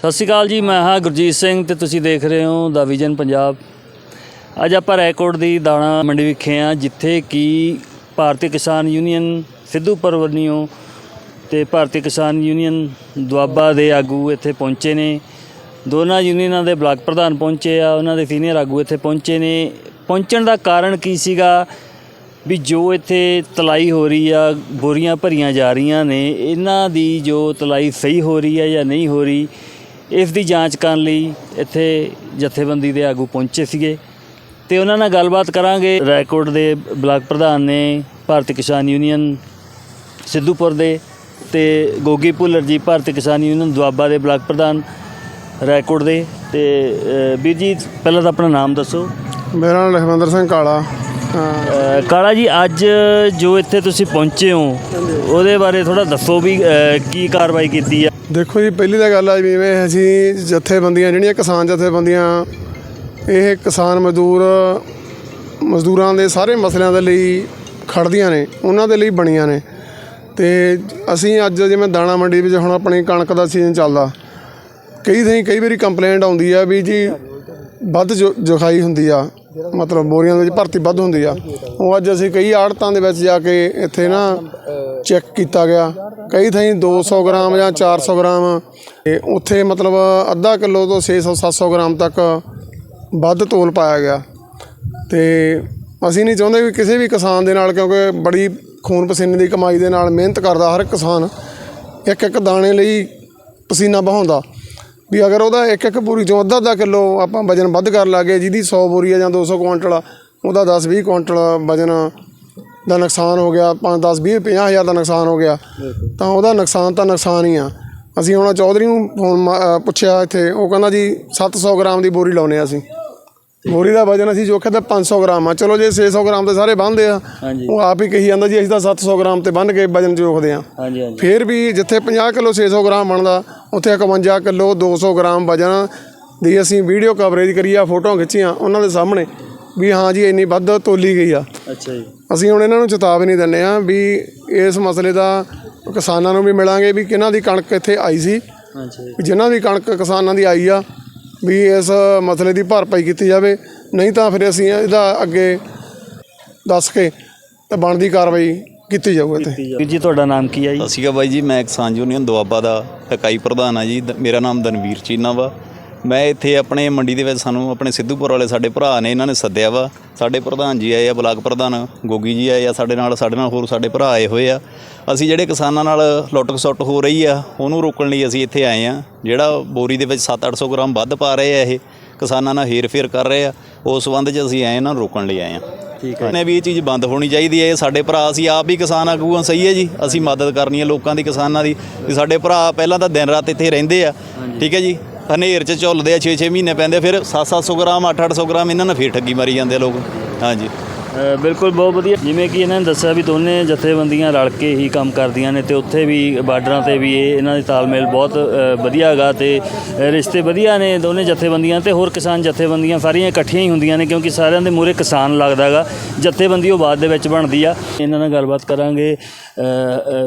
ਸਤਿ ਸ਼੍ਰੀ ਅਕਾਲ ਜੀ, ਮੈਂ ਹਾਂ ਗੁਰਜੀਤ ਸਿੰਘ ਤੇ ਤੁਸੀਂ ਦੇਖ ਰਹੇ ਹੋ ਦਾ ਵਿਜ਼ਨ ਪੰਜਾਬ। ਅੱਜ ਆਪਾਂ ਰੈਕੋਰਡ ਦੀ ਦਾਣਾ ਮੰਡੀ ਵਿਖੇ ਆ ਜਿੱਥੇ ਕਿ ਭਾਰਤੀ ਕਿਸਾਨ ਯੂਨੀਅਨ ਸਿੱਧੂਪੁਰ ਵੱਲੋਂ ਤੇ ਭਾਰਤੀ ਕਿਸਾਨ ਯੂਨੀਅਨ ਦੁਆਬਾ ਦੇ ਆਗੂ ਇੱਥੇ ਪਹੁੰਚੇ ਨੇ। ਦੋਨਾਂ ਯੂਨੀਅਨਾਂ ਦੇ ਬਲਾਕ ਪ੍ਰਧਾਨ ਪਹੁੰਚੇ ਆ, ਉਹਨਾਂ ਦੇ ਸੀਨੀਅਰ ਆਗੂ ਇੱਥੇ ਪਹੁੰਚੇ ਨੇ। ਪਹੁੰਚਣ ਦਾ ਕਾਰਨ ਕੀ ਸੀਗਾ? ਵੀ ਜੋ ਇੱਥੇ ਤਲਾਈ ਹੋ ਰਹੀ ਆ, ਬੋਰੀਆਂ ਭਰੀਆਂ ਜਾ ਰਹੀਆਂ ਨੇ, ਇਹਨਾਂ ਦੀ ਜੋ ਤਲਾਈ ਸਹੀ ਹੋ ਰਹੀ ਹੈ ਜਾਂ ਨਹੀਂ ਹੋ ਰਹੀ ਇਸ ਦੀ ਜਾਂਚ ਕਰਨ ਲਈ ਇੱਥੇ ਜਥੇਬੰਦੀ ਦੇ ਆਗੂ ਪਹੁੰਚੇ ਸੀਗੇ ਤੇ ਉਹਨਾਂ ਨਾਲ ਗੱਲਬਾਤ ਕਰਾਂਗੇ। ਰਾਏਕੋਟ ਦੇ ਬਲਾਕ ਪ੍ਰਧਾਨ ਨੇ ਭਾਰਤੀ ਕਿਸਾਨ ਯੂਨੀਅਨ ਸਿੱਧੂਪੁਰ ਦੇ ਤੇ ਗੋਗੀ ਭੁੱਲਰ ਜੀ ਭਾਰਤੀ ਕਿਸਾਨ ਯੂਨੀਅਨ ਦੁਆਬਾ ਦੇ ਬਲਾਕ ਪ੍ਰਧਾਨ ਰਾਏਕੋਟ ਦੇ ਤੇ ਵੀਰ ਜੀ, ਪਹਿਲਾਂ ਤਾਂ ਆਪਣਾ ਨਾਮ ਦੱਸੋ। ਮੇਰਾ ਨਾਮ ਲਖਵਿੰਦਰ ਸਿੰਘ ਕਾਲਾ। ਹਾਂ, ਕਾਲਾ ਜੀ ਅੱਜ ਜੋ ਇੱਥੇ ਤੁਸੀਂ ਪਹੁੰਚੇ ਹੋ ਉਹਦੇ ਬਾਰੇ ਥੋੜਾ ਦੱਸੋ ਵੀ ਅ, ਕੀ ਕਾਰਵਾਈ ਕੀਤੀ ਆ? ਦੇਖੋ ਜੀ ਪਹਿਲੀ ਤਾਂ ਗੱਲ ਆ ਵੀ ਜਿਵੇਂ ਅਸੀਂ ਜਥੇਬੰਦੀਆਂ ਜਿਹੜੀਆਂ ਕਿਸਾਨ ਜਥੇਬੰਦੀਆਂ ਇਹ ਕਿਸਾਨ ਮਜ਼ਦੂਰ ਮਜ਼ਦੂਰਾਂ ਦੇ ਸਾਰੇ ਮਸਲਿਆਂ ਦੇ ਲਈ ਖੜਦੀਆਂ ਨੇ ਉਹਨਾਂ ਦੇ ਲਈ ਬਣੀਆਂ ਨੇ। ਤੇ ਅਸੀਂ ਅੱਜ ਜਿਵੇਂ ਦਾਣਾ ਮੰਡੀ ਵਿੱਚ ਹੁਣ ਆਪਣੀ ਕਣਕ ਦਾ ਸੀਜ਼ਨ ਚੱਲਦਾ ਕਈ ਥਾਈਂ ਕਈ ਵਾਰੀ ਕੰਪਲੇਂਟ ਆਉਂਦੀ ਆ ਵੀ ਜੀ ਵੱਧ ਜੋ- ਜੁਖਾਈ ਹੁੰਦੀ ਆ। ਮਤਲਬ ਬੋਰੀਆਂ ਦੇ ਵਿੱਚ ਭਰਤੀ ਵੱਧ ਹੁੰਦੀ ਆ। ਉਹ ਅੱਜ ਅਸੀਂ ਕਈ ਆੜਤਾਂ ਦੇ ਵਿੱਚ ਜਾ ਕੇ ਇੱਥੇ ਨਾ ਚੈੱਕ ਕੀਤਾ ਗਿਆ। ਕਈ ਥਾਈਂ 200 ਗ੍ਰਾਮ ਜਾਂ 400 ਗ੍ਰਾਮ। ਤੇ ਉੱਥੇ ਮਤਲਬ ਅੱਧਾ ਕਿਲੋ ਤੋਂ 600 700 ਗ੍ਰਾਮ ਤੱਕ ਵੱਧ ਤੋਲ ਪਾਇਆ ਗਿਆ। ਤੇ ਅਸੀਂ ਨਹੀਂ ਚਾਹੁੰਦੇ ਵੀ ਕਿਸੇ ਵੀ ਕਿਸਾਨ ਦੇ ਨਾਲ, ਕਿਉਂਕਿ ਬੜੀ ਖੂਨ ਪਸੀਨੇ ਦੀ ਕਮਾਈ ਦੇ ਨਾਲ ਮਿਹਨਤ ਕਰਦਾ ਹਰ ਕਿਸਾਨ ਇੱਕ ਇੱਕ ਦਾਣੇ ਲਈ ਪਸੀਨਾ ਬਹਾਉਂਦਾ ਵੀ ਅਗਰ ਉਹਦਾ ਇੱਕ ਇੱਕ ਪੂਰੀ ਚੋਂ ਅੱਧਾ ਅੱਧਾ ਕਿਲੋ ਆਪਾਂ ਵਜਨ ਵੱਧ ਕਰ ਲਾਗੇ ਜਿਹਦੀ 100 ਬੋਰੀ ਆ ਜਾਂ 200 ਕੁਇੰਟਲ ਆ, ਉਹਦਾ 10 20 ਕੁਇੰਟਲ ਵਜਨ ਦਾ ਨੁਕਸਾਨ ਹੋ ਗਿਆ 5 10 20 50 ਹਜ਼ਾਰ ਦਾ ਨੁਕਸਾਨ ਹੋ ਗਿਆ ਤਾਂ ਉਹਦਾ ਨੁਕਸਾਨ ਤਾਂ ਨੁਕਸਾਨ ਹੀ ਆ। ਅਸੀਂ ਹੁਣ ਚੌਧਰੀ ਨੂੰ ਫੋਨ ਪੁੱਛਿਆ ਇੱਥੇ ਉਹ ਕਹਿੰਦਾ ਜੀ 700 ਗ੍ਰਾਮ ਦੀ ਬੋਰੀ ਲਾਉਨੇ ਆ ਅਸੀਂ। ਬੋਰੀ ਦਾ ਵਜਨ ਅਸੀਂ ਜੋਖਿਆ ਤਾਂ 500 ਗ੍ਰਾਮ ਆ। ਚਲੋ ਜੇ 600 ਗ੍ਰਾਮ ਤੇ ਸਾਰੇ ਬੰਨਦੇ ਆ ਹਾਂਜੀ। ਉਹ ਆਪ ਹੀ ਕਹੀ ਜਾਂਦਾ ਜੀ ਅਸੀਂ ਤਾਂ 700 ਗ੍ਰਾਮ ਤੇ ਬੰਨ ਕੇ ਵਜਨ ਜੋਖਦੇ ਆ। ਹਾਂਜੀ ਹਾਂਜੀ। ਫਿਰ ਵੀ ਜਿੱਥੇ 50 ਕਿਲੋ 600 ਗ੍ਰਾਮ ਬਣਦਾ ਉੱਥੇ 51 ਕਿਲੋ 200 ਗ੍ਰਾਮ ਵਜਨ ਦੀ ਅਸੀਂ ਵੀਡੀਓ ਕਵਰੇਜ ਕਰੀ ਆ ਫੋਟੋਆਂ ਖਿੱਚੀਆਂ ਉਹਨਾਂ ਦੇ ਸਾਹਮਣੇ ਵੀ ਹਾਂ ਜੀ ਇੰਨੀ ਵੱਧ ਤੋਲੀ ਗਈ ਆ। ਅੱਛਾ ਜੀ। ਅਸੀਂ ਹੁਣ ਇਹਨਾਂ ਨੂੰ ਚੇਤਾਵਨੀ ਦਿੰਦੇ ਆ ਵੀ ਇਸ ਮਸਲੇ ਦਾ ਕਿਸਾਨਾਂ ਨੂੰ ਵੀ ਮਿਲਾਂਗੇ ਵੀ ਕਿਹਨਾਂ ਦੀ ਕਣਕ ਇੱਥੇ ਆਈ ਸੀ। ਅੱਛਾ ਜੀ। ਵੀ ਜਿਨ੍ਹਾਂ ਦੀ ਕਣਕ ਕਿਸਾਨਾਂ ਦੀ ਆਈ ਆ ਵੀ ਇਸ ਮਸਲੇ ਦੀ ਭਰਪਾਈ ਕੀਤੀ ਜਾਵੇ। ਨਹੀਂ ਤਾਂ ਫਿਰ ਅਸੀਂ ਇਹਦਾ ਅੱਗੇ ਦੱਸ ਕੇ ਤੇ ਬਣਦੀ ਕਾਰਵਾਈ ਕੀਤੀ ਜਾਊ ਇੱਥੇ। ਵੀਰ ਜੀ ਤੁਹਾਡਾ ਨਾਮ ਕੀ ਹੈ ਜੀ? ਸਤਿ ਸ਼੍ਰੀ ਅਕਾਲ ਬਾਈ ਜੀ ਮੈਂ ਕਿਸਾਨ ਯੂਨੀਅਨ ਦੁਆਬਾ ਦਾ ਇਕਾਈ ਪ੍ਰਧਾਨ ਆ ਜੀ। ਮੇਰਾ ਨਾਮ ਦਨਵੀਰ ਚੀਨਾ ਵਾ। ਮੈਂ ਇੱਥੇ ਆਪਣੇ ਮੰਡੀ ਦੇ ਵਿੱਚ ਸਾਨੂੰ ਆਪਣੇ ਸਿੱਧੂਪੁਰ ਵਾਲੇ ਸਾਡੇ ਭਰਾ ਨੇ ਇਹਨਾਂ ਨੇ ਸੱਦਿਆ ਵਾ। ਸਾਡੇ ਪ੍ਰਧਾਨ ਜੀ ਆਏ ਆ ਬਲਾਕ ਪ੍ਰਧਾਨ ਗੋਗੀ ਜੀ ਆਏ ਆ ਸਾਡੇ ਨਾਲ ਸਾਡੇ ਨਾਲ ਹੋਰ ਸਾਡੇ ਭਰਾ ਆਏ ਹੋਏ ਆ। ਅਸੀਂ ਜਿਹੜੇ ਕਿਸਾਨਾਂ ਨਾਲ ਲੁੱਟ ਖਸੁੱਟ ਹੋ ਰਹੀ ਆ ਉਹਨੂੰ ਰੋਕਣ ਲਈ ਅਸੀਂ ਇੱਥੇ ਆਏ ਆ। ਜਿਹੜਾ ਬੋਰੀ ਦੇ ਵਿੱਚ 7-800 ਗ੍ਰਾਮ ਵੱਧ ਪਾ ਰਹੇ ਆ ਇਹ ਕਿਸਾਨਾਂ ਨਾਲ ਹੇਰ-ਫੇਰ ਕਰ ਰਹੇ ਆ ਉਸ ਸੰਬੰਧ 'ਚ ਅਸੀਂ ਆਏ ਇਹਨਾਂ ਨੂੰ ਰੋਕਣ ਲਈ ਆਏ ਆ। ਠੀਕ ਨੇ ਵੀ ਇਹ ਚੀਜ਼ ਬੰਦ ਹੋਣੀ ਚਾਹੀਦੀ ਹੈ ਇਹ ਸਾਡੇ ਭਰਾ ਅਸੀਂ ਆਪ ਵੀ ਕਿਸਾਨ ਆਗੂ ਹਾਂ ਸਹੀ ਹੈ ਜੀ। ਅਸੀਂ ਮਦਦ ਕਰਨੀ ਹੈ ਲੋਕਾਂ ਦੀ ਕਿਸਾਨਾਂ ਦੀ। ਸਾਡੇ ਭਰਾ ਪਹਿਲਾਂ ਤਾਂ ਦਿਨ ਰਾਤ ਇੱਥੇ ਰਹਿੰਦੇ ਆ ਠੀਕ ਹੈ ਜੀ। ਹਨੇਰ 'ਚ ਝੁੱਲਦੇ ਆ 6-6 ਮਹੀਨੇ ਪੈਂਦੇ ਆ, ਫਿਰ 7-700 ਗ੍ਰਾਮ 8-800 ਗ੍ਰਾਮ ਇਹਨਾਂ ਨਾਲ ਫੇਰ ਠੱਗੀ ਮਾਰੀ ਜਾਂਦੇ ਆ ਲੋਕ। ਹਾਂਜੀ। ਬਿਲਕੁਲ ਬਹੁਤ ਵਧੀਆ। ਜਿਵੇਂ ਕਿ ਇਹਨਾਂ ਨੇ ਦੱਸਿਆ ਵੀ ਦੋਨੇ ਜਥੇਬੰਦੀਆਂ ਰਲ ਕੇ ਹੀ ਕੰਮ ਕਰਦੀਆਂ ਨੇ ਤੇ ਉੱਥੇ ਵੀ ਬਾਰਡਰਾਂ ਤੇ ਵੀ ਇਹ ਇਹਨਾਂ ਦੀ ਤਾਲਮੇਲ ਬਹੁਤ ਵਧੀਆ ਹੈਗਾ ਤੇ ਰਿਸ਼ਤੇ ਵਧੀਆ ਨੇ ਦੋਨੇ ਜਥੇਬੰਦੀਆਂ ਤੇ ਹੋਰ ਕਿਸਾਨ ਜਥੇਬੰਦੀਆਂ ਸਾਰੀਆਂ ਇਕੱਠੀਆਂ ਹੀ ਹੁੰਦੀਆਂ ਨੇ ਕਿਉਂਕਿ ਸਾਰਿਆਂ ਦੇ ਮੂਰੇ ਕਿਸਾਨ ਲੱਗਦਾ ਹੈਗਾ। ਜਥੇਬੰਦੀ ਉਹ ਬਾਅਦ ਦੇ ਵਿੱਚ ਬਣਦੀ ਆ। ਇਹਨਾਂ ਨਾਲ ਗੱਲਬਾਤ ਕਰਾਂਗੇ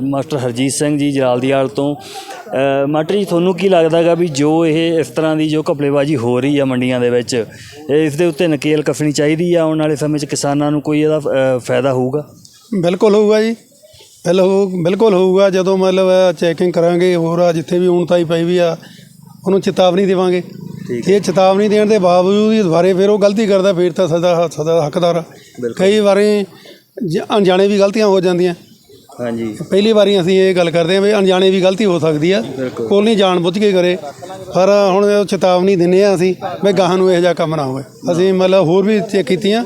ਮਾਸਟਰ ਹਰਜੀਤ ਸਿੰਘ ਜੀ ਜਲਾਲਦੀਆਲ ਤੋਂ। ਅ, ਮਾਸਟਰ ਜੀ ਤੁਹਾਨੂੰ ਕੀ ਲੱਗਦਾ ਹੈਗਾ ਵੀ ਜੋ ਇਹ ਇਸ ਤਰ੍ਹਾਂ ਦੀ ਜੋ ਘਪਲੇਬਾਜ਼ੀ ਹੋ ਰਹੀ ਆ ਮੰਡੀਆਂ ਦੇ ਵਿੱਚ ਇਸ ਦੇ ਉੱਤੇ ਨਕੇਲ ਕੱਸਣੀ ਚਾਹੀਦੀ ਆ ਆਉਣ ਵਾਲੇ ਸਮੇਂ 'ਚ ਕਿਸਾਨਾਂ ਨੂੰ ਕੋਈ ਇਹਦਾ ਅ, ਫਾਇਦਾ ਹੋਊਗਾ? ਬਿਲਕੁਲ ਹੋਊਗਾ ਜੀ। ਬਿਲਕੁਲ ਬਿਲਕੁਲ ਹੋਊਗਾ। ਜਦੋਂ ਮਤਲਬ ਚੈਕਿੰਗ ਕਰਾਂਗੇ ਹੋਰ ਆ ਜਿੱਥੇ ਵੀ ਊਣਤਾਈ ਪਈ ਵੀ ਆ ਉਹਨੂੰ ਚੇਤਾਵਨੀ ਦੇਵਾਂਗੇ। ਇਹ ਚੇਤਾਵਨੀ ਦੇਣ ਦੇ ਬਾਵਜੂਦ ਵੀ ਦੁਬਾਰੇ ਫਿਰ ਉਹ ਗਲਤੀ ਕਰਦਾ ਫਿਰ ਤਾਂ ਸਦਾ ਸਦਾ ਹੱਕਦਾਰ ਆ। ਕਈ ਵਾਰੀ ਜ- ਅਣਜਾਣੇ ਵੀ ਗਲਤੀਆਂ ਹੋ ਜਾਂਦੀਆਂ। ਹਾਂਜੀ। ਪਹਿਲੀ ਵਾਰੀ ਅਸੀਂ ਇਹ ਗੱਲ ਕਰਦੇ ਹਾਂ ਵੀ ਅਣਜਾਣੇ ਵੀ ਗਲਤੀ ਹੋ ਸਕਦੀ ਆ। ਕੋਲ ਨਹੀਂ ਜਾਣ ਬੁੱਝ ਕੇ ਕਰੇ। ਪਰ ਹੁਣ ਉਹ ਚੇਤਾਵਨੀ ਦਿੰਨੇ ਆ ਅਸੀਂ ਵੀ ਗਾਹਾਂ ਨੂੰ ਇਹੋ ਜਿਹਾ ਕੰਮ ਨਾ ਹੋਵੇ। ਅਸੀਂ ਮਤਲਬ ਹੋਰ ਵੀ ਚੈੱਕ ਕੀਤੀਆਂ।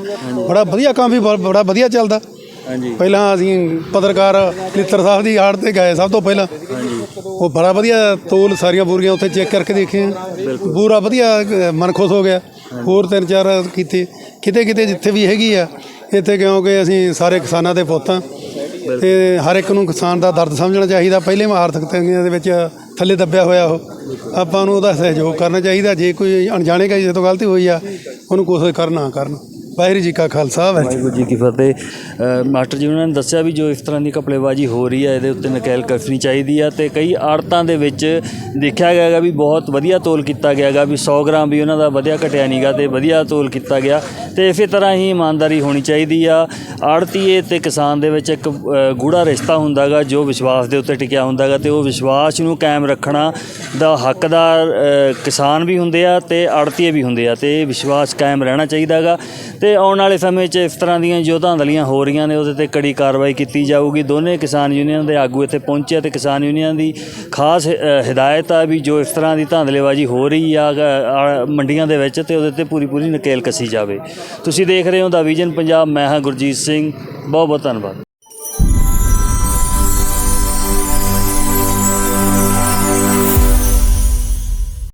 ਬੜਾ ਵਧੀਆ ਕੰਮ ਵੀ ਬ- ਬੜਾ ਵਧੀਆ ਚੱਲਦਾ। ਹਾਂਜੀ। ਪਹਿਲਾਂ ਅਸੀਂ ਪੱਤਰਕਾਰ ਲਿੱਤਰ ਸਾਹਿਬ ਦੀ ਆੜ ਤੇ ਗਏ ਸਭ ਤੋਂ ਪਹਿਲਾਂ। ਉਹ ਬੜਾ ਵਧੀਆ ਤੋਲ ਸਾਰੀਆਂ ਬੋਰੀਆਂ ਉੱਥੇ ਚੈੱਕ ਕਰਕੇ ਦੇਖੀਆਂ। ਪੂਰਾ ਵਧੀਆ ਅ, ਮਨ ਖੁਸ਼ ਹੋ ਗਿਆ। ਹੋਰ ਤਿੰਨ ਚਾਰ ਕੀਤੇ। ਕਿਤੇ ਕਿਤੇ ਜਿੱਥੇ ਵੀ ਹੈਗੀ ਆ ਇੱਥੇ ਕਿਉਂਕਿ ਅਸੀਂ ਸਾਰੇ ਕਿਸਾਨਾਂ ਦੇ ਪੁੱਤ ਹਾਂ ਤੇ ਹਰ ਇੱਕ ਨੂੰ ਕਿਸਾਨ ਦਾ ਦਰਦ ਸਮਝਣਾ ਚਾਹੀਦਾ। ਪਹਿਲੇ ਮੈਂ ਆਰਥਿਕ ਤੰਗੀਆਂ ਦੇ ਵਿੱਚ ਥੱਲੇ ਦੱਬਿਆ ਹੋਇਆ ਉਹ। ਆਪਾਂ ਨੂੰ ਉਹਦਾ ਸਹਿਯੋਗ ਕਰਨਾ ਚਾਹੀਦਾ। ਜੇ ਕੋਈ ਅਣਜਾਣੇ ਕਿਸੇ ਤੋਂ ਗਲਤੀ ਹੋਈ ਆ, ਉਹਨੂੰ ਕੋਸ਼ਿਸ਼ ਕਰਨਾ, ਕਰਨ। ਵਾਹਿਗੁਰੂ ਜੀ ਕਾ ਖਾਲਸਾ ਵਾਹਿਗੁਰੂ ਵਾਹਿਗੁਰੂ ਜੀ ਕੀ ਫਤਿਹ। ਅ, ਮਾਸਟਰ ਜੀ ਉਹਨਾਂ ਨੇ ਦੱਸਿਆ ਵੀ ਜੋ ਇਸ ਤਰ੍ਹਾਂ ਦੀ ਕਪੜੇਬਾਜ਼ੀ ਹੋ ਰਹੀ ਹੈ ਇਹਦੇ ਉੱਤੇ ਨਕੇਲ ਕਸਣੀ ਚਾਹੀਦੀ ਆ ਤੇ ਕਈ ਆੜਤਾਂ ਦੇ ਵਿੱਚ ਦੇਖਿਆ ਗਿਆ ਗਾ ਵੀ ਬਹੁਤ ਵਧੀਆ ਤੋਲ ਕੀਤਾ ਗਿਆ ਗਾ ਵੀ 100 ਗ੍ਰਾਮ ਵੀ ਉਹਨਾਂ ਦਾ ਵਧੀਆ ਘਟਿਆ ਨਹੀਂਗਾ ਤੇ ਵਧੀਆ ਤੋਲ ਕੀਤਾ ਗਿਆ ਤੇ ਇਸੇ ਤਰ੍ਹਾਂ ਹੀ ਇਮਾਨਦਾਰੀ ਹੋਣੀ ਚਾਹੀਦੀ ਆ। ਆੜਤੀਏ ਤੇ ਕਿਸਾਨ ਦੇ ਵਿੱਚ ਇੱਕ ਅ, ਗੂੜਾ ਰਿਸ਼ਤਾ ਹੁੰਦਾਗਾ ਜੋ ਵਿਸ਼ਵਾਸ ਦੇ ਉੱਤੇ ਟਿਕਿਆ ਹੁੰਦਾਗਾ ਤੇ ਉਹ ਵਿਸ਼ਵਾਸ ਨੂੰ ਕਾਇਮ ਰੱਖਣਾ ਦਾ ਹੱਕਦਾਰ ਅ, ਕਿਸਾਨ ਵੀ ਹੁੰਦੇ ਆ ਤੇ ਆੜਤੀਏ ਵੀ ਹੁੰਦੇ ਆ ਤੇ ਇਹ ਵਿਸ਼ਵਾਸ ਕਾਇਮ ਰਹਿਣਾ ਚਾਹੀਦਾਗਾ ਤੇ ਆਉਣ ਵਾਲੇ ਸਮੇਂ 'ਚ ਇਸ ਤਰ੍ਹਾਂ ਦੀਆਂ ਜੋ ਧਾਂਦਲੀਆਂ ਹੋ ਰਹੀਆਂ ਨੇ ਉਹਦੇ ਤੇ ਕੜੀ ਕਾਰਵਾਈ ਕੀਤੀ ਜਾਊਗੀ। ਦੋਨੇ ਕਿਸਾਨ ਯੂਨੀਅਨ ਦੇ ਆਗੂ ਇੱਥੇ ਪਹੁੰਚੇ ਤੇ ਕਿਸਾਨ ਯੂਨੀਅਨ ਦੀ ਖਾਸ ਅ, ਹਦਾਇਤ ਆ ਵੀ ਜੋ ਇਸ ਤਰ੍ਹਾਂ ਦੀ ਧਾਂਦਲੇਬਾਜ਼ੀ ਹੋ ਰਹੀ ਆ ਆ ਮੰਡੀਆਂ ਦੇ ਵਿੱਚ ਤੇ ਉਹਦੇ ਤੇ ਪੂਰੀ ਪੂਰੀ ਨਕੇਲ ਕੱਸੀ ਜਾਵੇ। ਤੁਸੀਂ ਦੇਖ ਰਹੇ ਹੋ ਦਾ ਵਿਜ਼ਨ ਪੰਜਾਬ ਮੈਂ ਹਾਂ ਗੁਰਜੀਤ ਸਿੰਘ। ਬਹੁਤ ਬਹੁਤ ਧੰਨਵਾਦ।